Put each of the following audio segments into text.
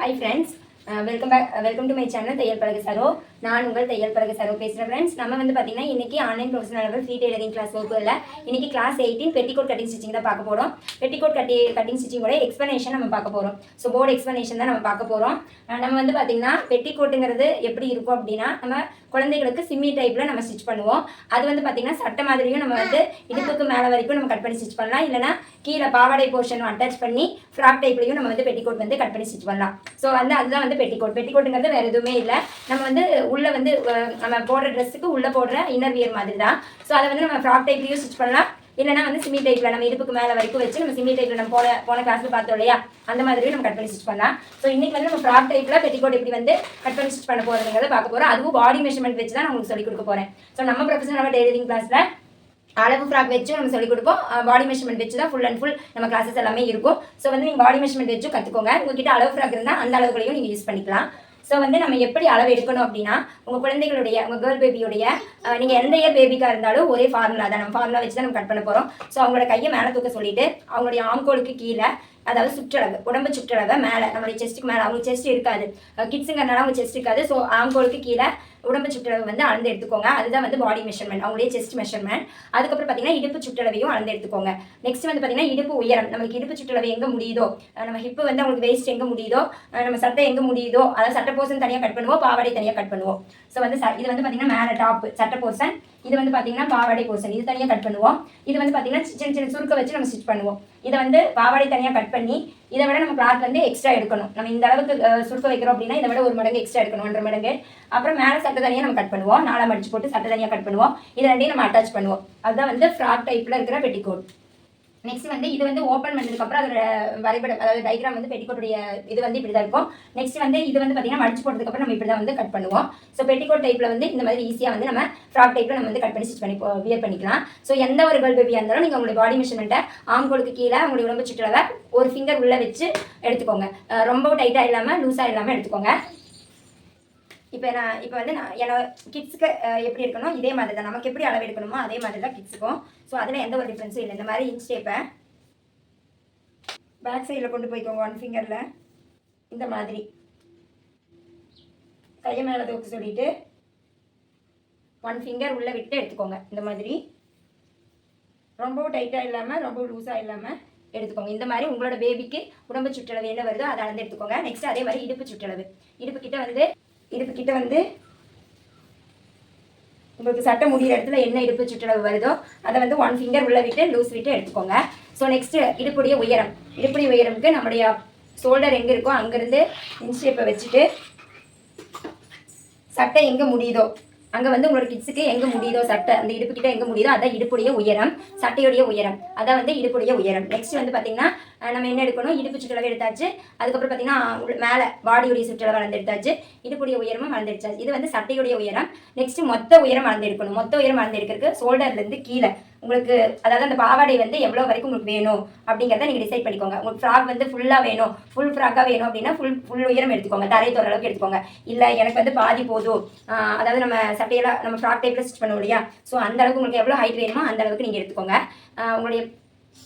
Hi friends welcome back welcome to my channel தையல் பழகு சரோ. நான் உங்கள் தையல் பழகு சரோ பேசுகிறேன் ஃப்ரெண்ட்ஸ் நம்ம வந்து பார்த்தீங்கன்னா இன்னைக்கு online professional level free tailoring class இல்லை. இன்னைக்கு class eighteen petticoat cutting stitching தான் பார்க்க போகிறோம் பெட்டிகோட் கட்டி கட்டிங் ஸ்டிச்சிங்கோட எக்ஸ்ப்ளனேஷன் நம்ம பார்க்க போகிறோம் ஸோ போர்டு எக்ஸ்ப்ளனேஷன் தான் நம்ம பார்க்க போகிறோம் நம்ம வந்து பார்த்திங்கன்னா பெட்டிகோட்டுங்கிறது எப்படி இருக்கும் அப்படின்னா நம்ம குழந்தைகளுக்கு சிம்மி டைப்பில் நம்ம ஸ்டிச் பண்ணுவோம். அது வந்து பார்த்திங்கன்னா சட்டை மாதிரியும் நம்ம வந்து இடுப்புக்கு மேலே வரைக்கும் நம்ம கட் பண்ணி ஸ்டிச் பண்ணலாம். இல்லைனா கீழே பாவாடை போர்ஷன் அட்டாச் பண்ணி ஃப்ராக் டைப்லையும் நம்ம வந்து பெட்டிகோட் வந்து கட் பண்ணி ஸ்டிச் பண்ணலாம். ஸோ வந்து அதுதான் வந்து பெட்டிகோட் பெட்டிகோட்டுங்கிறது வேறு எதுவுமே இல்லை. நம்ம வந்து உள்ளே வந்து நம்ம போடுற ட்ரெஸ்ஸுக்கு உள்ளே போடுற இன்னர் வியர் மாதிரி தான் ஸோ அதை வந்து நம்ம ஃப்ராக் டைப்லேயும் ஸ்டிச் பண்ணலாம். இல்லைனா வந்து சிமி டைப்பில் நம்ம இடுப்புக்கு மேலே வரைக்கும் வச்சு நம்ம சிமி டைப்பில் நம்ம போன போன கிளாஸில் பார்த்தோம் இல்லையா? அந்த மாதிரியும் நம்ம கட் பண்ணி ஸ்டிச் பண்ணலாம். ஸோ இன்னைக்கு வந்து நம்ம ஃப்ராக் டைப்பில் பெட்டிகோட் எப்படி வந்து கட் பண்ணி ஸ்டிச் பண்ண போகிறதுங்கிறத பார்க்க போகிறோம் அதுவும் பாடி மெஷர்மெண்ட் வச்சு தான் நான் உங்களுக்கு சொல்லிக் கொடுக்க போகிறேன் ஸோ நம்ம ப்ரொஃபஷனல் டெய்லரிங் கிளாஸில் அளவு ஃப்ராக் வச்சும் நம்ம சொல்லிக் கொடுப்போம். பாடி மெஷர்மெண்ட் வச்சு தான் ஃபுல் அண்ட் ஃபுல் நம்ம கிளாஸஸ் எல்லாமே இருக்கும். ஸோ வந்து நீங்கள் பாடி மெஷர்மெண்ட் வச்சும் கற்றுக்கோங்க உங்ககிட்ட அளவு ஃப்ராக் இருந்தால் அந்த அளவுகளையும் நீங்கள் யூஸ் பண்ணிக்கலாம். ஸோ வந்து நம்ம எப்படி அளவு எடுக்கணும் அப்படின்னா உங்கள் குழந்தைகளுடைய உங்கள் கேர்ள் பேபியுடைய நீங்கள் எந்த இயர் பேபிக்காக இருந்தாலும் ஒரே ஃபார்முலா தான். நம்ம ஃபார்முலா வச்சு தான் நம்ம கட் பண்ண போகிறோம் ஸோ அவங்களோட கையை மேலே தூக்க சொல்லிட்டு அவங்களுடைய ஆம்கோலுக்கு கீழே அதாவது சுற்றளவு உடம்பு சுற்றளவை மேலே நம்மளுடைய செஸ்ட்டுக்கு மேலே அவங்க செஸ்ட் இருக்காது. கிட்ஸுங்கிறனால அவங்க செஸ்ட் இருக்காது. ஸோ ஆம்கோலுக்கு கீழே உடம்பு சுற்றளவு வந்து அளந்து எடுத்துக்கோங்க. அதுதான் வந்து பாடி மெஷர்மெண்ட் அவங்களுடைய செஸ்ட் மெஷர்மெண்ட் அதுக்கப்புறம் பார்த்தீங்கன்னா இடுப்பு சுற்றளவையும் அளந்து எடுத்துக்கோங்க. நெக்ஸ்ட் வந்து பார்த்தீங்கன்னா இடுப்பு உயரம். நமக்கு இடுப்பு சுற்றளவு எங்கே முடியுதோ நம்ம ஹிப்பு வந்து அவங்களுக்கு வேஸ்ட் எங்கே முடியுதோ நம்ம சட்டை எங்கே முடியுதோ அதாவது சட்டை போர்ஷன் தனியாக கட் பண்ணுவோம் பாவாடை தனியாக கட் பண்ணுவோம். ஸோ வந்து இது வந்து பார்த்தீங்கன்னா மேலே டாப் சட்டை போர்ஷன் இது வந்து பார்த்தீங்கன்னா பாவாடை போர்ஷன் இது தனியாக கட் பண்ணுவோம். இது வந்து பார்த்தீங்கன்னா சின்ன சின்ன சுருக்க வச்சு நம்ம ஸ்டிச் பண்ணுவோம். இதை வந்து பாவாடை தனியாக கட் பண்ணி இதை விட நம்ம கிளாத் வந்து எக்ஸ்ட்ரா எடுக்கணும். நம்ம இந்த அளவுக்கு சுருக்க வைக்கிறோம் அப்படின்னா இதை விட ஒரு மடங்கு எக்ஸ்ட்ரா எடுக்கணும் ஒன்றரை மடங்கு. அப்புறம் மேலே சட்டை தனியாக நம்ம கட் பண்ணுவோம். நாலா மடிச்சு போட்டு சட்டை தனியாக கட் பண்ணுவோம். இதை ரெண்டையும் நம்ம அட்டாச் பண்ணுவோம். அதுதான் வந்து ஃப்ராக் டைப்பில் இருக்கிற பெட்டிகோட் நெக்ஸ்ட் வந்து இது வந்து ஓப்பன் பண்ணதுக்கப்புறம் அதோட வரைபடம் அதாவது டைக்ராம் வந்து பெட்டிகோட்டுடைய இது வந்து இப்படி தான் இருக்கும். நெக்ஸ்ட் வந்து இது வந்து பார்த்தீங்கன்னா மடிச்சு போட்டதுக்கப்புறம் நம்ம இப்படி தான் வந்து கட் பண்ணுவோம். ஸோ பெட்டிகோட் டைப்பில் வந்து இந்த மாதிரி ஈஸியாக வந்து நம்ம ஃப்ராக் டைப்பில் நம்ம வந்து கட் பண்ணி ஸ்டிச் பண்ணி வியர் பண்ணிக்கலாம். ஸோ எந்த ஒரு கேர்ள் பேபியாக இருந்தாலும் நீங்கள் உங்களுடைய பாடி மெஷர்மெண்ட்டை ஆம்கோலுக்கு கீழே உங்களுடைய உடம்பு சுற்றுலாவை ஒரு ஃபிங்கர் உள்ளே வச்சு எடுத்துக்கோங்க. ரொம்ப டைட்டாக இல்லாமல் லூஸாக இல்லாமல் எடுத்துக்கோங்க. இப்போ நான் இப்போ வந்து நான் என்னோட கிட்ஸுக்கு எப்படி இருக்கணும்? இதே மாதிரி தான். நமக்கு எப்படி அளவு எடுக்கணுமோ அதே மாதிரி தான் கிட்ஸுக்கும் ஸோ அதில் எந்த ஒரு டிஃப்ரென்ஸும் இல்லை. இந்த மாதிரி இன்ச் டேப்பை பேக் சைடில் கொண்டு போய்க்கோங்க ஒன் ஃபிங்கரில் இந்த மாதிரி. கையை மேலே தூக்க சொல்லிட்டு ஒன் ஃபிங்கர் உள்ளே விட்டு எடுத்துக்கோங்க. இந்த மாதிரி. ரொம்பவும் டைட்டாக இல்லாமல் ரொம்ப லூஸாக இல்லாமல் எடுத்துக்கோங்க. இந்த மாதிரி உங்களோட பேபிக்கு உடம்பு சுற்றளவு என்ன வருதோ அதை அளந்து எடுத்துக்கோங்க. நெக்ஸ்ட் அதே மாதிரி இடுப்பு சுற்றளவு. இடுப்பு கிட்ட வந்து இடுப்பு கிட்ட வந்து உங்களுக்கு சட்டை முடிகிற இடத்துல என்ன இடுப்பு சுற்றளவு வருதோ அதை வந்து ஒன் ஃபிங்கர் உள்ள விட்டு லூஸ் விட்டு எடுத்துக்கோங்க. ஸோ நெக்ஸ்ட்டு இடுப்புடைய உயரம். இடுப்புடைய உயரமுக்கு நம்முடைய ஷோல்டர் எங்கே இருக்கோ அங்கேருந்து இன்ஸ்டேப்பை வச்சுட்டு சட்டை எங்கே முடியுதோ அங்கே வந்து உங்களோட கிட்ஸுக்கு எங்கே முடியுதோ சட்டை அந்த இடுப்பு கிட்ட எங்கே முடியுதோ அதான் இடுப்புடைய உயரம் சட்டையுடைய உயரம். அதான் வந்து இடுப்புடைய உயரம். நெக்ஸ்ட் வந்து பார்த்தீங்கன்னா நம்ம என்ன எடுக்கணும்? இடுப்பு சுற்றளவு எடுத்தாச்சு. அதுக்கப்புறம் பார்த்தீங்கன்னா மேலே பாடியுடைய சுற்றளவு வளர்ந்து எடுத்தாச்சு இடுப்புடைய உயரமும் வளர்ந்து எடுத்தாச்சு இது வந்து சட்டையுடைய உயரம். நெக்ஸ்ட் மொத்த உயரம் வளர்ந்து எடுக்கணும் மொத்த உயரம் வளர்ந்து எடுக்கிறதுக்கு ஷோல்டர்லேருந்து கீழே. உங்களுக்கு அதாவது அந்த பாவாடை வந்து எவ்வளோ வரைக்கும் உங்களுக்கு வேணும் அப்படிங்கிறத நீங்கள் டிசைட் பண்ணிக்கோங்க. உங்களுக்கு ஃப்ராக் வந்து ஃபுல்லாக வேணும். ஃபுல் ஃப்ராக்காக வேணும் அப்படின்னா ஃபுல் ஃபுல் உயரம் எடுத்துக்கோங்க. தரை தோற அளவுக்கு எடுத்துக்கோங்க. இல்லை எனக்கு வந்து பாதி போதும். அதாவது நம்ம சட்டையெல்லாம் நம்ம ஃப்ராக் டைப்பில் ஸ்டிச் பண்ணுவோம் இல்லையா? ஸோ அந்த அளவுக்கு உங்களுக்கு எவ்வளோ ஹைட் வேணுமோ அந்த அளவுக்கு நீங்கள் எடுத்துக்கோங்க. உங்களுடைய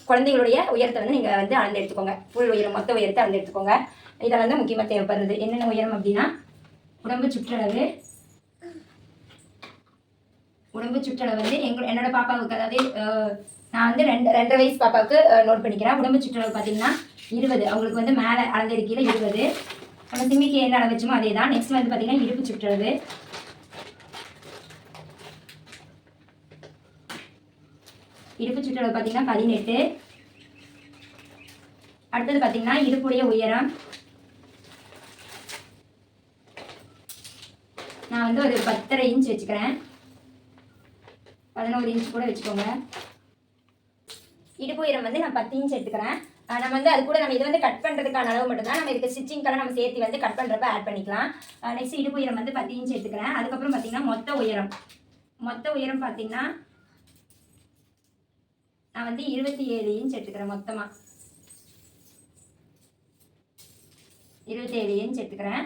குழந்தைகளுடைய உயரத்தை வந்து நீங்கள் வந்து அளந்து எடுத்துக்கோங்க ஃபுல் உயரம் மொத்த உயரத்தை அளந்து எடுத்துக்கோங்க இதெல்லாம் தான் முக்கியமாக தேவைப்படுறது. என்னென்ன உயரம் அப்படின்னா உடம்பு சுற்றளவு உடம்பு சுற்றளவு வந்து எங்க என்னோட பாப்பாவுக்கு அதாவது நான் வந்து ரெண்டு ரெண்டரை வயசு பாப்பாவுக்கு நோட் பண்ணிக்கிறேன் உடம்பு சுற்றளவு பார்த்தீங்கன்னா இருபது. அவங்களுக்கு வந்து மேலே அளந்திருக்கையில் இருபது. நம்ம சிமிக்கு என்ன அளவு அதே தான் நெக்ஸ்ட் வந்து பார்த்தீங்கன்னா இடுப்பு சுற்றளவு. இடுப்பு சுற்றளவு பார்த்தீங்கன்னா பதினெட்டு. அடுத்தது பார்த்தீங்கன்னா இடுப்புடைய உயரம். நான் வந்து ஒரு பத்தரை இன்ச் வச்சுக்கிறேன். பதினோரு இன்ச் கூட வச்சுக்கோங்க. இடுப்பு உயரம் வந்து நான் பத்து இன்ச் எடுத்துக்கிறேன். நம்ம வந்து அது கூட நம்ம இது வந்து கட் பண்ணுறதுக்கான அளவு மட்டும்தான். நம்ம இதுக்கு ஸ்டிச்சிங்க்கெல்லாம் நம்ம சேர்த்து வந்து கட் பண்ணுறப்ப ஆட் பண்ணிக்கலாம். நெக்ஸ்ட் இடுப்பு உயரம் வந்து பத்து இன்ச் எடுத்துக்கிறேன். அதுக்கப்புறம் பார்த்தீங்கன்னா மொத்த உயரம். மொத்த உயரம் பார்த்தீங்கன்னா நான் வந்து இருபத்தி ஏழு இன்ச் எடுத்துக்கிறேன் மொத்தமாக இருபத்தி ஏழு இன்ச் எடுத்துக்கிறேன்.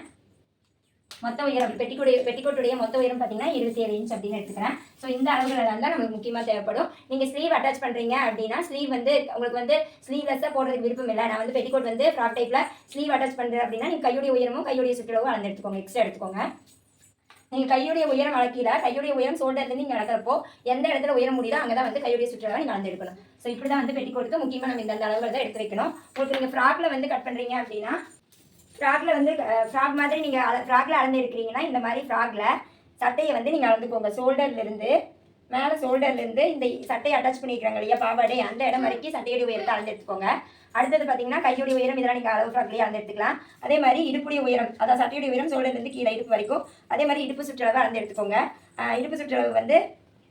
மொத்த உயரம் பெட்டிக்குடைய பெட்டிக்கோட்டுடைய மொத்த உயரம் பார்த்தீங்கன்னா இருபத்தி ஏழு இன்ச் அப்படின்னு எடுத்துக்கிறேன். ஸோ இந்த அளவுகள் தான் நமக்கு முக்கியமாக தேவைப்படும். நீங்கள் ஸ்லீவ் அட்டாச் பண்ணுறீங்க அப்படின்னா ஸ்லீவ் வந்து உங்களுக்கு வந்து ஸ்லீவ்லெஸ்ஸாக போடுறதுக்கு விருப்பம் இல்லை. நான் வந்து பெட்டிக்கோட் வந்து ஃப்ராக் டைப்பில் ஸ்லீவ் அட்டாச் பண்ணுறேன் அப்படின்னா நீங்கள் கையுடைய உயரமும் கையுடைய சுற்றளவும் அளந்து எடுத்துக்கோங்க எக்ஸ்ட்ரா எடுத்துக்கோங்க. நீங்கள் கையுடைய உயரம் அளக்கல கையுடைய உயரம் ஷோல்டர்லேருந்து நீங்கள் அளக்கிறப்போ எந்த இடத்துல உயரம் முடியுதோ அங்கே தான் வந்து கையுடைய சுற்றுலா நீங்கள் அளந்து எடுக்கணும். ஸோ இப்படி தான் வந்து பெட்டிக்கோட்டுக்கு முக்கியமாக நம்ம இந்த அளவுகள் தான் எடுத்து வைக்கணும். உங்களுக்கு நீங்கள் ஃப்ராக்ல வந்து கட் பண்ணுறீங்க அப்படின்னா ஃப்ராக்ல வந்து ஃப்ராக் மாதிரி நீங்கள் ஃப்ராக்ல அளந்து எடுக்கிறீங்கன்னா இந்த மாதிரி ஃப்ராக்ல சட்டையை வந்து நீங்கள் அளந்துக்கோங்க. ஷோல்டர்லேருந்து மேலே ஷோல்டர்லேருந்து இந்த சட்டையை அட்டாச் பண்ணிக்கிறாங்க இல்லையா பாவாடை. அந்த இடம் வரைக்கும் சட்டையுடைய உயரத்தை அளந்து எடுத்துக்கோங்க அடுத்தது பார்த்தீங்கன்னா கையுடைய உயரம் இதெல்லாம் நீங்கள் அளவு ஃப்ராக்லேயே அளந்து எடுத்துக்கலாம் அதே மாதிரி இடுப்புடைய உயரம் அதாவது சட்டையுடைய உயரம் ஷோல்டர்லேருந்து கீழே இடுப்பு வரைக்கும். அதே மாதிரி இடுப்பு சுற்றளவு அளந்து எடுத்துக்கோங்க இடுப்பு சுற்றளவு வந்து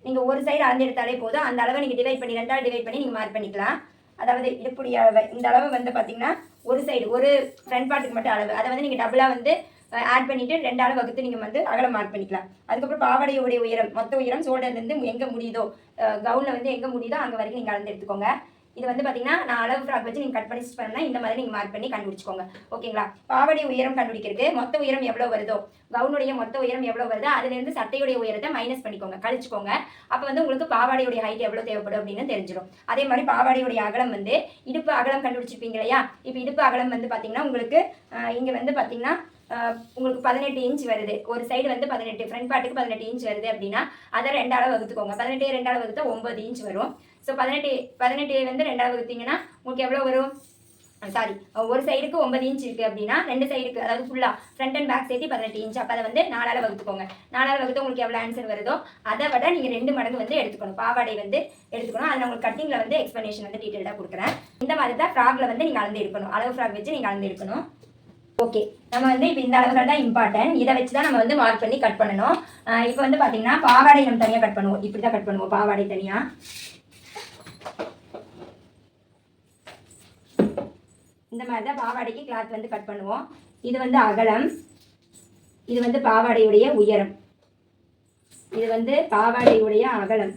நீங்கள் ஒரு சைடு அளந்து எடுத்தாலே போதும். அந்த அளவை நீங்கள் டிவைட் பண்ணி ரெண்டாவது டிவைட் பண்ணி நீங்கள் மார்க் பண்ணிக்கலாம். அதாவது இடுப்புடைய அளவு இந்த அளவு வந்து பார்த்தீங்கன்னா ஒரு சைடு ஒரு ஃப்ரண்ட் பார்ட்டுக்கு மட்டும் அளவு. அதை வந்து நீங்கள் டபுளாக வந்து ஆட் பண்ணிவிட்டு ரெண்டு வகுத்து நீங்கள் வந்து அகலம் மார்க் பண்ணிக்கலாம். அதுக்கப்புறம் பாவாடையுடைய உயரம் மொத்த உயரம் ஷோல்டர்லேருந்து எங்கே முடியுதோ கவுனில் வந்து எங்கே முடியுதோ அங்கே வரைக்கும் நீங்கள் அளந்து எடுத்துக்கோங்க. இது வந்து பார்த்தீங்கன்னா நான் அளவு ஃப்ராக் வச்சு நீங்கள் கட் பண்ணி ஸ்டிச் பண்ணா இந்த மாதிரி நீங்கள் மார்க் பண்ணி கண்டுபிடிச்சிக்கோங்க. ஓகேங்களா? பாவாடை உயரம் கண்டுபிடிக்கிறது மொத்த உயரம் எவ்வளோ வருதோ கவுனுடைய மொத்த உயரம் எவ்வளோ வருதோ அதுலேருந்து சட்டையுடைய உயரத்தை மைனஸ் பண்ணிக்கோங்க. கழிச்சுக்கோங்க. அப்போ வந்து உங்களுக்கு பாவாடையுடைய ஹைட் எவ்வளோ தேவைப்படும் அப்படின்னு தெரிஞ்சிடும் அதே மாதிரி பாவாடையுடைய அகலம் வந்து இடுப்பு அகலம் கண்டுபிடிச்சிருப்பீங்க இல்லையா? இப்போ இடுப்பு அகலம் வந்து பார்த்தீங்கன்னா உங்களுக்கு இங்கே வந்து பார்த்தீங்கன்னா உங்களுக்கு பதினெட்டு இன்ச் வருது. ஒரு சைடு வந்து பதினெட்டு ஃப்ரண்ட் பார்ட்டுக்கு பதினெட்டு இன்ச் வருது அப்படின்னா அதை ரெண்டாவது வகுத்துக்கோங்க. பதினெட்டு ரெண்டாவது வகுத்தா ஒன்பது இன்ச் வரும். ஸோ பதினெட்டு பதினெட்டு வந்து ரெண்டாவது வகுத்தீங்கன்னா உங்களுக்கு எவ்வளோ வரும்? சாரி ஒரு சைடுக்கு ஒன்பது இன்ச் இருக்குது அப்படின்னா ரெண்டு சைடுக்கு அதாவது ஃபுல்லாக ஃப்ரண்ட் அண்ட் பேக் சேர்த்து பதினெட்டு இன்ச் அப்போ அதை வந்து நாலால் வகுத்துக்கோங்க. நாலால் வகுத்து உங்களுக்கு எவ்வளோ ஆன்சர் வருதோ அதை விட நீங்கள் ரெண்டு மடங்கு வந்து எடுத்துக்கணும். பாவாடை வந்து எடுத்துக்கணும். அதில் உங்களுக்கு கட்டிங்கில் வந்து எக்ஸ்ப்ளனேஷன் வந்து டீட்டெயிலாக கொடுக்குறேன். இந்த மாதிரி தான் ஃப்ராக்ல வந்து நீங்கள் அளந்து எடுக்கணும். அளவு ஃப்ராக் வச்சு நீங்கள் அளந்து எடுக்கணும். ஓகே நம்ம வந்து இப்போ இந்த அளவுகள் தான் இம்பார்ட்டன்ட் இதை வச்சு தான் நம்ம வந்து மார்க் பண்ணி கட் பண்ணணும். இப்போ வந்து பார்த்தீங்கன்னா பாவாடை நம்ம தனியாக கட் பண்ணுவோம். இப்படி தான் கட் பண்ணுவோம். பாவாடை தனியாக இந்த மாதிரி தான் பாவாடைக்கு கிளாத் வந்து கட் பண்ணுவோம். இது வந்து அகலம். இது வந்து பாவாடையுடைய உயரம். இது வந்து பாவாடையுடைய அகலம்.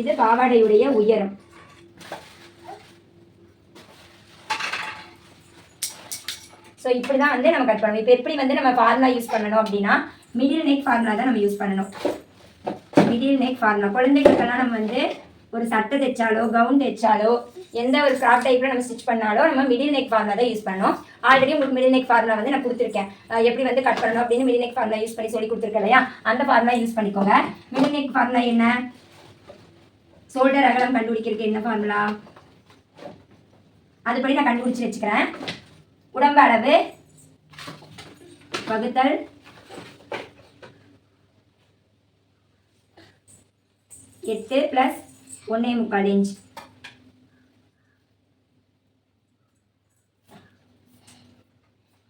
இது பாவாடையுடைய உயரம். ஸோ இப்படி தான் வந்து நம்ம கட் பண்ணணும். இப்போ எப்படி வந்து நம்ம ஃபார்முலா யூஸ் பண்ணணும் அப்படின்னா மிடில் நெக் ஃபார்முலா தான் நம்ம யூஸ் பண்ணணும். மிடில் நெக் ஃபார்முலா குழந்தைகளுக்கெல்லாம் நம்ம வந்து ஒரு சட்டை தைச்சாலோ கவுன் தைச்சாலோ எந்த ஒரு கிராஃப்ட் டைப்பில் நம்ம ஸ்டிச் பண்ணாலோ நம்ம மிடில் நெக் ஃபார்முலா தான் யூஸ் பண்ணோம் ஆல்ரெடி உங்களுக்கு மிடில் நெக் ஃபார்முலா வந்து நான் கொடுத்துருக்கேன். எப்படி வந்து கட் பண்ணணும் அப்படின்னு மிடில் நெக் ஃபார்முலா யூஸ் பண்ணி சொல்லி கொடுத்துருக்கேன் இல்லையா? அந்த ஃபார்முலா யூஸ் பண்ணிக்கோங்க. மிடில் நெக் ஃபார்முலா என்ன? ஷோல்டர் அகலம் கண்டுபிடிக்கிறதுக்கு என்ன ஃபார்முலா அதுபடி நான் கண்டுபிடிச்சி வச்சுக்கிறேன். உடம்பு அளவு வகுத்தல் எட்டு ப்ளஸ் ஒன்றே முக்கால் இன்ச்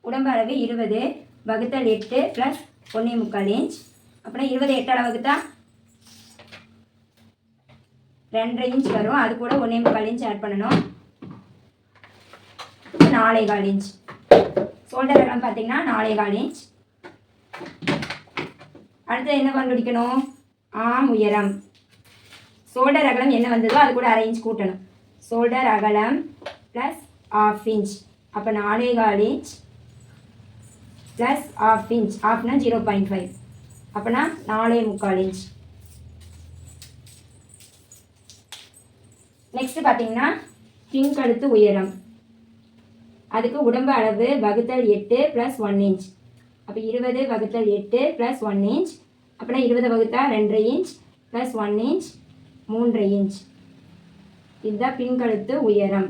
உடம்பு அளவு இருபது வகுத்தல் எட்டு ப்ளஸ் ஒன்றே முக்கால் இன்ச் அப்புறம் இருபது எட்டால் வகுத்தா ரெண்டரை இன்ச் வரும். அது கூட ஒன்றே முக்கால் இன்ச் ஆட் பண்ணணும். நாலே கால் இன்ச் ஷோல்டர் எல்லாம் பார்த்தீங்கன்னா நாலே கால் இன்ச் அடுத்து என்ன கண்டுபிடிக்கணும்? ஆம் உயரம். ஷோல்டர் அகலம் என்ன வந்ததோ அது கூட அரை இன்ச் கூட்டணும். ஷோல்டர் அகலம் ப்ளஸ் ஆஃப் இன்ச் அப்போ நாலே கால் இன்ச் ப்ளஸ் ஆஃப் இன்ச் ஆஃப்னா ஜீரோ பாயிண்ட் ஃபைவ் அப்போனா நாலே முக்கால் இன்ச் நெக்ஸ்ட் பார்த்தீங்கன்னா பின்கழுத்து உயரம். அதுக்கு உடம்பு அளவு வகுத்தல் எட்டு ப்ளஸ் ஒன் இன்ச் அப்போ இருபது வகுத்தல் எட்டு ப்ளஸ் ஒன் இன்ச் அப்படின்னா இருபது வகுத்தா ரெண்டரை இன்ச் ப்ளஸ் ஒன் இன்ச் மூன்று இன்ச். இதுதான் பின்கழுத்து உயரம்.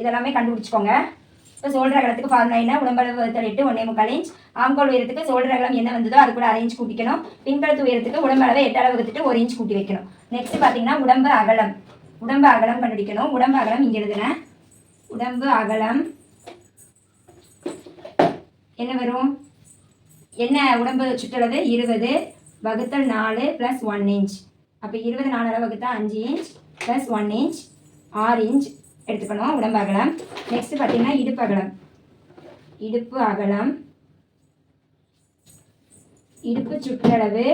இதெல்லாமே கண்டுபிடிச்சிக்கோங்க. இப்போ சோல்டர் அகலத்துக்கு ஃபார்முலா என்ன? உடம்பளவு வகுத்தல் ஒன்றே முக்கால் இன்ச் ஆம்கோல் உயரத்துக்கு சோல்டர் அகலம் என்ன வந்ததோ அது கூட அரை இன்ச் கூட்டிக்கணும். பின்கழுத்து உயரத்துக்கு உடம்பளவை எட்டு அளவு வகுத்துட்டு ஒரு இன்ச் கூட்டி வைக்கணும். நெக்ஸ்ட் பார்த்தீங்கன்னா உடம்பு அகலம். உடம்பு அகலம் கண்டுபிடிக்கணும். உடம்பு அகலம் இங்கே எழுதுனேன் உடம்பு அகலம். என்ன வரும்? என்ன? உடம்பு சுற்றளவு இருபது. வகுத்தல் நாலு ப்ளஸ் ஒன் இன்ச் அப்போ இருபது நாலு வகுத்தா அஞ்சு இன்ச் ப்ளஸ் ஒன் இன்ச் ஆறு இன்ச் எடுத்துக்கணும் உடம்பு அகலம். நெக்ஸ்ட் பார்த்தீங்கன்னா இடுப்பு அகலம். இடுப்பு அகலம். இடுப்பு சுற்றளவு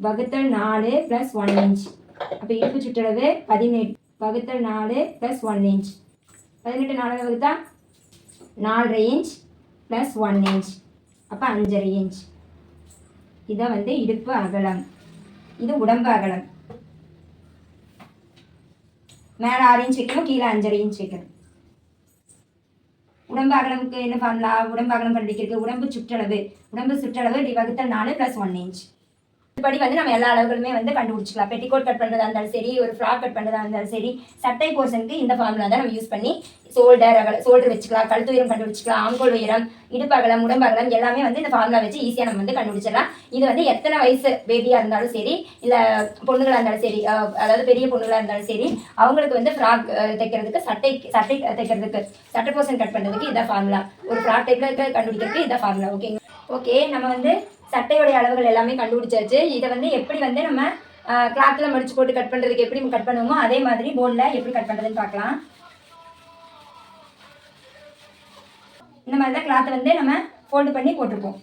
வகுத்தல் நாலு ப்ளஸ் ஒன் இன்ச் அப்போ இடுப்பு சுற்றளவு பதினெட்டு வகுத்தல் நாலு ப்ளஸ் ஒன் இன்ச் பதினெட்டு நாலு வகுத்தா நாலரை இன்ச் ப்ளஸ் ஒன் இன்ச் அப்போ அஞ்சரை இன்ச் இதை வந்து இடுப்பு அகலம். இது உடம்பு அகலம். மேலே ஆறு இன்ச் வைக்கணும் கீழே அஞ்சரை இன்ச் வைக்கணும் உடம்பு அகலமுக்கு என்ன ஃபார்முலா உடம்பு அகலம் கண்டுபிடிக்கிறது உடம்பு சுற்றளவு. உடம்பு சுற்றளவு டி வகுத்தல் நாலு ப்ளஸ் ஒன் இன்ச் இப்படி வந்து நம்ம எல்லா அளவுகளுமே வந்து கண்டுபிடிச்சிக்கலாம். பெட்டிகோட் கட் பண்ணுறதா இருந்தாலும் சரி ஒரு ஃப்ராக் கட் பண்ணுறதா இருந்தாலும் சரி சட்டை போர்ஷனுக்கு இந்த ஃபார்முலா தான் நம்ம யூஸ் பண்ணி ஷோல்டர் அகல ஷோல்டர் வச்சுக்கலாம் கழுத்து உயரம் கண்டுபிடிச்சிக்கலாம் ஆங்கோல் உயரம் இடுப்பகலம் உடம்பகலம் எல்லாமே வந்து இந்த ஃபார்முலா வச்சு ஈஸியாக நம்ம வந்து கண்டுபிடிச்சிடலாம். இது வந்து எத்தனை வயசு பேபியாக இருந்தாலும் சரி இல்லை பொண்ணுங்களாக இருந்தாலும் சரி அதாவது பெரிய பொண்ணுங்களாக இருந்தாலும் சரி அவங்களுக்கு வந்து ஃப்ராக் தைக்கிறதுக்கு சட்டை சட்டை தைக்கிறதுக்கு சட்டை போர்ஷன் கட் பண்ணுறதுக்கு இதான் ஃபார்முலா ஒரு ஃப்ராக் டைப்பில் கண்டுபிடிக்கிறதுக்கு இதான் ஃபார்முலா ஓகேங்க ஓகே நம்ம வந்து சட்டையோடைய அளவுகள் எல்லாமே கண்டுபிடிச்சாச்சு. இதை வந்து எப்படி வந்து நம்ம கிளாத்தில் மடித்து போட்டு கட் பண்ணுறதுக்கு எப்படி கட் பண்ணுவோமோ அதே மாதிரி போனில் எப்படி கட் பண்ணுறதுன்னு பார்க்கலாம். இந்த மாதிரி தான் கிளாத்தை வந்து நம்ம ஃபோல்டு பண்ணி போட்டிருப்போம்.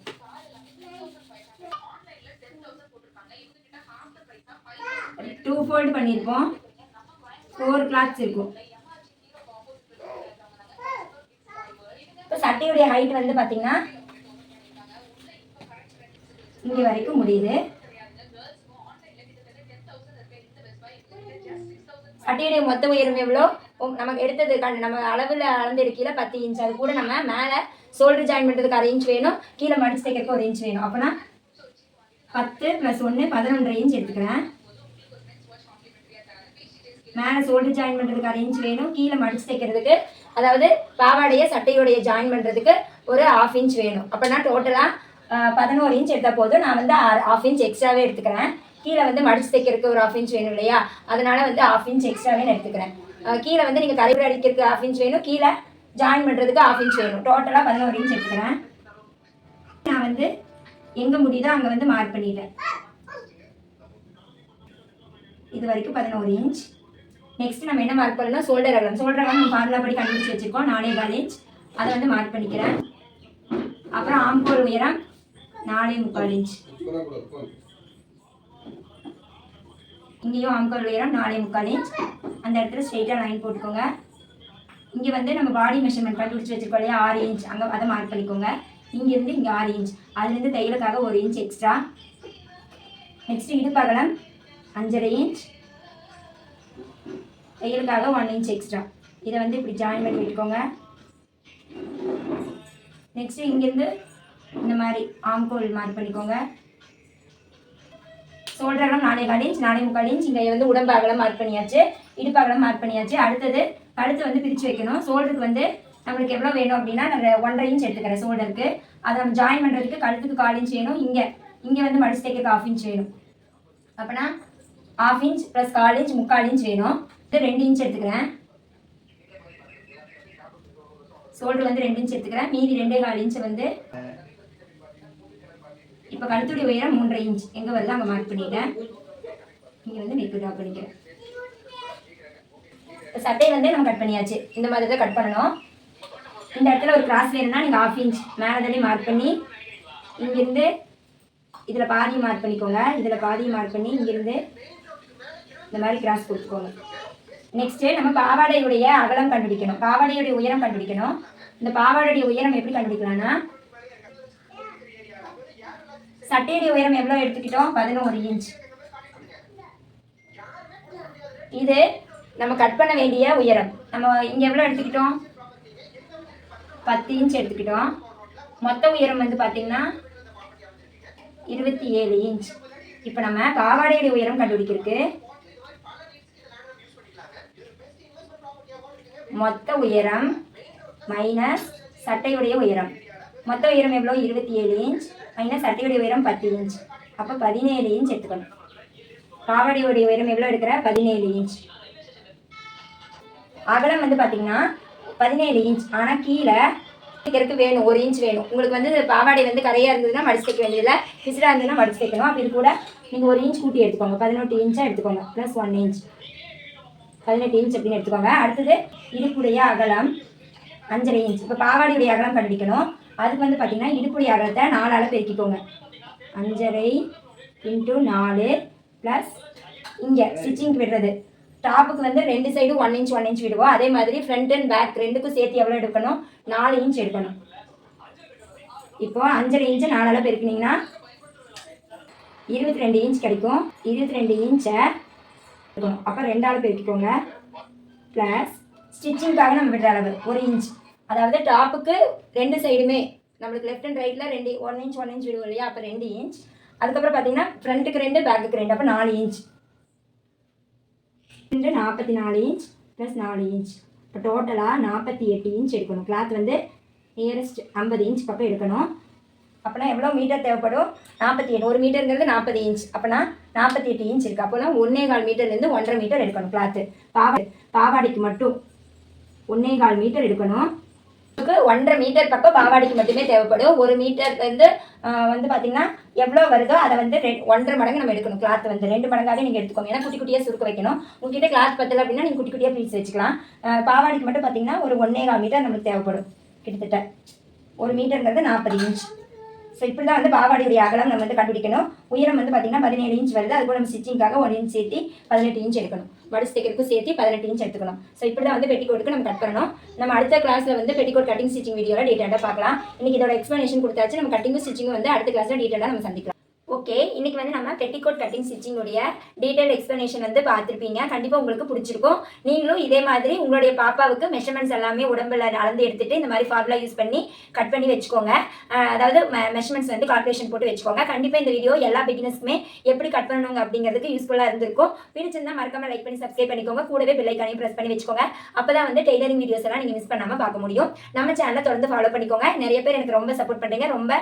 டூ ஃபோல்டு பண்ணியிருப்போம். ஃபோர் கிளாத்ஸ் இருக்கும். இப்போ சட்டையுடைய ஹைட் வந்து பார்த்தீங்கன்னா இங்கே வரைக்கும் முடியுது. சட்டையுடைய மொத்த உயரம் எவ்வளோ? நமக்கு எடுத்தது நம்ம அளவில் அளந்து எடுக்கல பத்து இன்ச் அது கூட நம்ம மேலே ஷோல்டர் ஜாயின் பண்ணுறதுக்கு அரை இன்ச் வேணும். கீழே மடிச்சு தைக்கிறதுக்கு ஒரு இன்ச் வேணும். அப்போனா பத்து ப்ளஸ் ஒன்று பதினொன்றரை இன்ச் எடுத்துக்கிறேன். மேலே ஷோல்டர் ஜாயின் பண்ணுறதுக்கு அரை இன்ச் வேணும். கீழே மடிச்சு தைக்கிறதுக்கு அதாவது பாவாடைய சட்டையுடைய ஜாயின் பண்ணுறதுக்கு ஒரு ஹாஃப் இன்ச் வேணும். அப்போனா டோட்டலாக பதினோரு இன்ச் எடுத்தால் போதும். நான் வந்து ஆஃப் இன்ச் எக்ஸ்ட்ராவே எடுத்துக்கிறேன். கீழே வந்து மடிச்சு தைக்கிறதுக்கு ஒரு ஆஃப் இன்ச் வேணும் இல்லையா? அதனால வந்து ஆஃப் இன்ச் எக்ஸ்ட்ராவே எடுத்துக்கிறேன். கீழே வந்து நீங்கள் தலைவர் அடிக்கிறதுக்கு ஆஃப் இன்ச் வேணும். கீழே ஜாயின் பண்ணுறதுக்கு ஆஃப் இன்ச் வேணும். டோட்டலாக பதினோரு இன்ச் எடுத்துக்கிறேன். நான் வந்து எங்கே முடியுதோ அங்கே வந்து மார்க் பண்ணிடுறேன். இது வரைக்கும் பதினோரு இன்ச் நெக்ஸ்ட் நம்ம என்ன மார்க் பண்ணலாம் ஷோல்டர் அகலம். ஷோல்டர் அகலம் நம்ம ஃபார்முலா படி கண்டுபிடிச்சி வச்சுருக்கோம். நாலே கால் இன்ச் அதை வந்து மார்க் பண்ணிக்கிறேன். அப்புறம் ஆம்பூர் உயரம். நாலே முக்கால் இன்ச். இங்கேயும் ஆம்கோல் உயரம் நாலே முக்கால் இன்ச். அந்த இடத்துல ஸ்ட்ரெயிட்டாக லைன் போட்டுக்கோங்க. இங்கே வந்து நம்ம பாடி மெஷர்மெண்ட் கண்டுபிடிச்சு வச்சுருக்கோம் இல்லையா? ஆறு இன்ச். அங்கே அதை மார்க் பண்ணிக்கோங்க. இங்கேருந்து இங்கே ஆறு இன்ச். அதுலேருந்து தையலுக்காக ஒரு இன்ச் எக்ஸ்ட்ரா நெக்ஸ்ட் இடுப்பகலம் அஞ்சரை இன்ச். தையலுக்காக ஒன் இன்ச் எக்ஸ்ட்ரா இதை வந்து இப்படி ஜாயின் பண்ணி விட்டுக்கோங்க. நெக்ஸ்ட்டு இங்கேருந்து இந்த மாதிரி ஆம்கோல் மார்க் பண்ணிக்கோங்க. ஷோல்டர் அகலம் நாலே கால் இன்ச் நாலே முக்கால் இன்ச் இங்கே வந்து உடம்பு அகலம் மார்க் பண்ணியாச்சு. இடுப்பு அகலம் மார்க் பண்ணியாச்சு. அடுத்தது கழுத்து வந்து பிரித்து வைக்கணும். ஷோல்டருக்கு வந்து நம்மளுக்கு எவ்வளோ வேணும் அப்படின்னா நான் ஒன்றரை இன்ச் எடுத்துக்கிறேன் ஷோல்டருக்கு அதை நம்ம ஜாயின் பண்ணுறதுக்கு கழுத்துக்கு கால் இன்ச் வேணும். இங்கே இங்கே வந்து மடிச்சு தைக்க ஹாஃப் இன்ச் வேணும். அப்போனா ஆஃப் இன்ச் ப்ளஸ் கால் இன்ச் முக்கால் இன்ச் வேணும். இது ரெண்டு இன்ச் எடுத்துக்கிறேன். ஷோல்டர் வந்து ரெண்டு இன்ச் எடுத்துக்கிறேன். மீதி ரெண்டே கால் இன்ச் வந்து இப்போ கழுத்துடைய உயரம் மூன்றரை இன்ச். எங்கே வரல அங்கே மார்க் பண்ணிட்டேன். இங்கே வந்து நெக்கு ட்ரா பண்ணிக்கிறேன் இப்போ சட்டை வந்து நம்ம கட் பண்ணியாச்சு. இந்த மாதிரி தான் கட் பண்ணணும். இந்த இடத்துல ஒரு கிராஸ் வேணும்னா நீங்கள் ஆஃப் இன்ச் மேலே தள்ளி மார்க் பண்ணி இங்கேருந்து இதில் பாதி மார்க் பண்ணிக்கோங்க. இதில் பாதி மார்க் பண்ணி இங்கேருந்து இந்த மாதிரி கிராஸ் கொடுத்துக்கோங்க. நெக்ஸ்ட்டு நம்ம பாவாடையுடைய அகலம் கண்டுபிடிக்கணும். பாவாடையுடைய உயரம் கண்டுபிடிக்கணும். இந்த பாவாடையுடைய உயரம் எப்படி கண்டுபிடிக்கலாம்னா சட்டையுடைய உயரம் எவ்வளோ எடுத்துக்கிட்டோம்? பதினோரு இன்ச் இது நம்ம கட் பண்ண வேண்டிய உயரம். நம்ம இங்கே எவ்வளோ எடுத்துக்கிட்டோம்? பத்து இன்ச் எடுத்துக்கிட்டோம். மொத்த உயரம் வந்து பார்த்தீங்கன்னா இருபத்தி ஏழு இன்ச் இப்போ நம்ம பாவாடையுடைய உயரம் கண்டுபிடிக்கிறதுக்கு மொத்த உயரம் மைனஸ் சட்டையுடைய உயரம். மொத்த உயரம் எவ்வளோ? இருபத்தி ஏழு இன்ச். மைனஸ் சட்டையுடைய உயரம் பத்து இன்ச். அப்போ பதினேழு இன்ச் எடுத்துக்கணும். பாவாடையுடைய உயரம் எவ்வளோ எடுக்கிற? பதினேழு இன்ச். அகலம் வந்து பார்த்தீங்கன்னா பதினேழு இன்ச். ஆனால் கீழே தைக்கிறதுக்கு வேணும். ஒரு இன்ச் வேணும். உங்களுக்கு வந்து பாவாடை வந்து கரையாக இருந்ததுன்னா மடிச்சு தைக்க வேண்டியதில்லை. பிசிடாக இருந்ததுன்னா மடிச்சு தைக்கணும். அப்படி கூட நீங்கள் ஒரு இன்ச் கூட்டி எடுத்துக்கோங்க. பதினெட்டு இன்ச்சாக எடுத்துக்கோங்க. ப்ளஸ் ஒன் இன்ச் பதினெட்டு இன்ச் அப்படின்னு எடுத்துக்கோங்க. அடுத்தது இடுப்புடைய அகலம். அஞ்சரை இன்ச் இப்போ பாவாடியுடைய அகலம் கண்டுபிடிக்கணும் அதுக்கு வந்து பார்த்தீங்கன்னா இடுப்புடைய அகலத்தை நாலால் பெருக்கிக்கோங்க. அஞ்சரை இன்ட்டு நாலு ப்ளஸ் இங்கே ஸ்டிச்சிங்க்கு விடுறது. டாப்புக்கு வந்து ரெண்டு சைடும் ஒன் இன்ச் ஒன் இன்ச் விடுவோம். அதே மாதிரி ஃப்ரண்ட் அண்ட் பேக் ரெண்டுக்கும் சேர்த்து எவ்வளோ எடுக்கணும்? நாலு இன்ச் எடுக்கணும். இப்போ அஞ்சரை இன்ச்சு நாலால் பெருக்கினீங்கன்னா இருபத்தி ரெண்டு இன்ச் கிடைக்கும். இருபத்தி ரெண்டு இன்ச்சை அப்போ ரெண்டால் பெருக்கிக்கோங்க. ப்ளஸ் ஸ்டிச்சிங்காக நம்ம விடுற அளவு. ஒரு இன்ச் அதாவது டாப்புக்கு ரெண்டு சைடுமே நம்மளுக்கு லெஃப்ட் அண்ட் ரைட்டில் ரெண்டு ஒன் இன்ச் ஒன் இன்ச் விடுவோம் இல்லையா? அப்போ ரெண்டு இன்ச் அதுக்கப்புறம் பார்த்தீங்கன்னா ஃப்ரண்ட்டுக்கு ரெண்டு பேக்குக்கு ரெண்டு. அப்போ நாலு இன்ச் ரெண்டு நாற்பத்தி நாலு இன்ச் ப்ளஸ் நாலு இன்ச் இப்போ டோட்டலாக நாற்பத்தி எட்டு இன்ச் எடுக்கணும். கிளாத் வந்து நியரஸ்ட் ஐம்பது இன்ச் பக்கம் எடுக்கணும். அப்போனா எவ்வளோ மீட்டர் தேவைப்படும்? நாற்பத்தி எட்டு. ஒரு மீட்டருங்கிறது நாற்பது இன்ச் அப்போனா நாற்பத்தி எட்டு இன்ச் இருக்குது அப்போனா ஒன்றே கால் மீட்டர்லேருந்து ஒன்றரை மீட்டர் எடுக்கணும் கிளாத்து பாவா பாவாடைக்கு மட்டும். ஒன்றே கால் மீட்டர் எடுக்கணும். ஒன்றரை மீட்டர் பக்கம் பாவாடைக்கு மட்டுமே தேவைப்படும். ஒரு மீட்டர் வந்து வந்து பார்த்தீங்கன்னா எவ்வளோ வருதோ அதை வந்து ரெ- ஒன்றரை மடங்கு நம்ம எடுக்கணும். கிளாத் வந்து. ரெண்டு மடங்காகவே நீங்கள் எடுத்துக்கோங்க. ஏன்னா குட்டி குட்டியாக சுருக்க வைக்கணும். உங்ககிட்ட கிளாத் பத்தலை அப்படின்னா நீங்கள் குட்டி குட்டியாக பீஸ் வச்சுக்கலாம். பாவாடிக்கு பாவாடைக்கு மட்டும் பார்த்தீங்கன்னா ஒரு ஒன்றே கால் மீட்டர் நம்மளுக்கு தேவைப்படும். கிட்டத்தட்ட. ஒரு மீட்டருங்கிறது நாற்பது இன்ச் ஸோ இப்படி தான் வந்து பாவாடியுடைய அகலம் நம்ம வந்து கண்டுபிடிக்கணும். உயரம் வந்து பார்த்தீங்கன்னா பதினேழு இன்ச் வருது. அது கூட நம்ம ஸ்டிச்சிங்காக ஒரு இன்ச் சேர்த்து பதினெட்டு இன்ச் எடுக்கணும். மடிச்சு தைக்கிறதுக்கும் சேர்த்து பதினெட்டு இன்ச் எடுத்துக்கணும். ஸோ இப்படி தான் வந்து பெட்டிக்கோட்டுக்கு நம்ம கட் பண்ணணும். நம்ம அடுத்த கிளாஸில் வந்து பெட்டிக்கோட் கட்டிங் ஸ்டிச்சிங் வீடியோவில் டீட்டெயிலாக பார்க்கலாம். இன்னைக்கு இதோட எக்ஸ்ப்ளனேஷன் கொடுத்தாச்சு. நம்ம கட்டிங்கும் ஸ்டிச்சிங்கும் வந்து அடுத்த கிளாஸில் டீட்டெயிலாக நம்ம சந்திக்கலாம். ஓகே இன்னைக்கு வந்து நம்ம பெட்டிகோட் கட்டிங் ஸ்டிச்சிங்குடைய டீட்டெயில் எக்ஸ்ப்ளனேஷன் வந்து பார்த்துருப்பீங்க. கண்டிப்பாக உங்களுக்கு பிடிச்சிருக்கும். நீங்களும் இதே மாதிரி உங்களுடைய பாப்பாவுக்கு மெஷர்மெண்ட்ஸ் எல்லாமே உடம்புல அளந்து எடுத்துட்டு இந்த மாதிரி ஃபார்முலா யூஸ் பண்ணி கட் பண்ணி வச்சுக்கோங்க. அதாவது மெஷர்மெண்ட்ஸ் வந்து கால்குலேஷன் போட்டு வச்சுக்கோங்க. கண்டிப்பாக இந்த வீடியோ எல்லா பிகினர்ஸ்க்குமே எப்படி கட் பண்ணணுங்க அப்படிங்கிறதுக்கு யூஸ்ஃபுல்லாக இருந்திருக்கும். பிடிச்சிருந்தா மறக்காம லைக் பண்ணி சப்ஸ்கிரைப் பண்ணிக்கோங்க. கூடவே பிள்ளைக்கானையும் ப்ரெஸ் பண்ணி வச்சுக்கோங்க. அப்போ தான் வந்து டெய்லரிங் வீடியோஸ் எல்லாம் நீங்கள் மிஸ் பண்ணாமல் பார்க்க முடியும். நம்ம சேனலை தொடர்ந்து ஃபாலோ பண்ணிக்கோங்க. நிறைய பேர் எனக்கு ரொம்ப சப்போர்ட் பண்ணுறீங்க ரொம்ப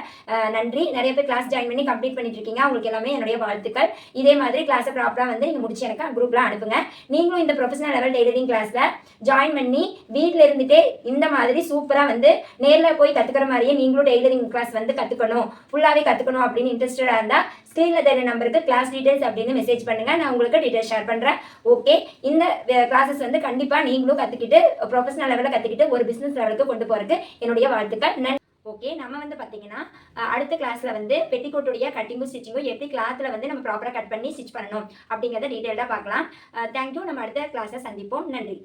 நன்றி. நிறைய பேர் கிளாஸ் ஜாயின் பண்ணி கம்ப்ளீட் பண்ணிட்டு இருக்கீங்க அவங்களுக்கு எல்லாமே என்னுடைய வாழ்த்துக்கள். இதே மாதிரி கிளாஸை ப்ராப்பராக வந்து நீங்கள் முடிச்சு எனக்கு குரூப்லாம் அனுப்புங்க. நீங்களும் இந்த ப்ரொஃபஷனல் லெவல் டெய்லரிங் கிளாஸில் ஜாயின் பண்ணி வீட்டில் இருந்துட்டே இந்த மாதிரி சூப்பராக வந்து நேரில் போய் கற்றுக்கிற மாதிரியே நீங்களும் டெய்லரிங் கிளாஸ் வந்து கற்றுக்கணும் ஃபுல்லாகவே கற்றுக்கணும் அப்படின்னு இன்ட்ரெஸ்டடாக இருந்தால் ஸ்க்ரீனில் தெரிய நம்பருக்கு கிளாஸ் டீட்டெயில்ஸ் அப்படின்னு மெசேஜ் பண்ணுங்கள் நான் உங்களுக்கு டீட்டெயில் ஷேர் பண்ணுறேன் ஓகே இந்த கிளாஸஸ் வந்து கண்டிப்பாக நீங்களும் கற்றுக்கிட்டு ப்ரொஃபஷனல் லெவலில் கற்றுக்கிட்டு ஒரு பிஸ்னஸ் லெவலுக்கு கொண்டு போகிறதுக்கு என்னுடைய வாழ்த்துக்கள். நன்றி. ஓகே நம்ம வந்து பார்த்தீங்கன்னா அடுத்த கிளாஸில் வந்து பெட்டிக்கோட்டுடைய கட்டிங்கும் ஸ்டிச்சிங்கும் எப்படி கிளாத்தில் வந்து நம்ம ப்ராப்பராக கட் பண்ணி ஸ்டிச் பண்ணணும் அப்படிங்கிறத டீட்டெயிலாக பார்க்கலாம். தேங்க்யூ நம்ம அடுத்த கிளாஸை சந்திப்போம். நன்றி.